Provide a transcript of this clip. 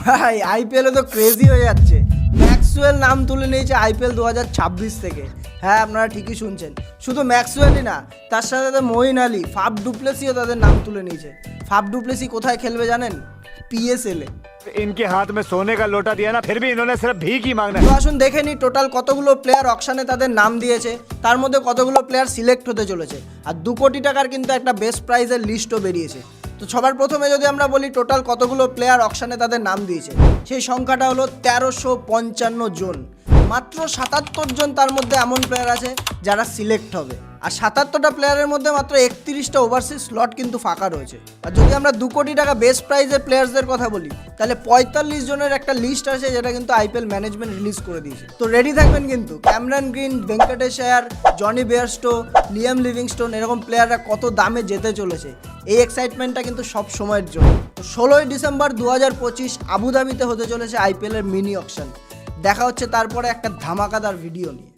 ভাই আইপিএলে তো ক্রেজি হয়ে যাচ্ছে। ম্যাক্সওয়েল নাম তুলে নিয়েছে আইপিএল দু হাজার ছাব্বিশ থেকে। হ্যাঁ আপনারা ঠিকই শুনছেন। শুধু ম্যাক্সওয়েলই না তার সাথে তাদের মহিন আলী ফাফ ডুপ্লেসিও তাদের নাম তুলে নিয়েছে। ফাফ ডুপ্লেসি কোথায় খেলবে জানেন? পিএসএলে ইনকে হাত মে সোনে কা লোটা দিয়া না ফির ভি ইনহোনে সিরফ ভিক হি মাংনা তো আসুন দেখে নি টোটাল কতগুলো প্লেয়ার অকশানে তাদের নাম দিয়েছে। তার মধ্যে কতগুলো প্লেয়ার সিলেক্ট হতে চলেছে। আর দু কোটি টাকার কিন্তু একটা বেস্ট প্রাইজের লিস্টও বেরিয়েছে। তো সবার প্রথমে যদি আমরা বলি টোটাল কতগুলো প্লেয়ার অকশানে তাদের নাম দিয়েছে, সেই সংখ্যাটা হলো তেরোশো পঞ্চান্ন জন। মাত্র সাতাত্তর জন তার মধ্যে এমন প্লেয়ার আছে যারা সিলেক্ট হবে। আর সাতাত্তরটা প্লেয়ারের মধ্যে মাত্র একত্রিশটা ওভারসিজ স্লট কিন্তু ফাঁকা রয়েছে। আর যদি আমরা দু কোটি টাকা বেস্ট প্রাইজের প্লেয়ার্সদের কথা বলি, তাহলে পঁয়তাল্লিশ জনের একটা লিস্ট আছে যেটা কিন্তু আইপিএল ম্যানেজমেন্ট রিলিজ করে দিয়েছে। তো রেডি থাকবেন কিন্তু। Cameron Green Venkatesh Jonny Bairstow, Liam Livingstone, এরকম প্লেয়াররা কত দামে যেতে চলেছে। এই এক্সাইটমেন্টটা কিন্তু সব সময়ের জন্য। ষোলোই ডিসেম্বর দু হাজার পঁচিশ আবুধাবিতে হতে চলেছে আইপিএলের মিনি অকশন দেখা হচ্ছে তারপরে একটা ধামাকাদার ভিডিও নিয়ে।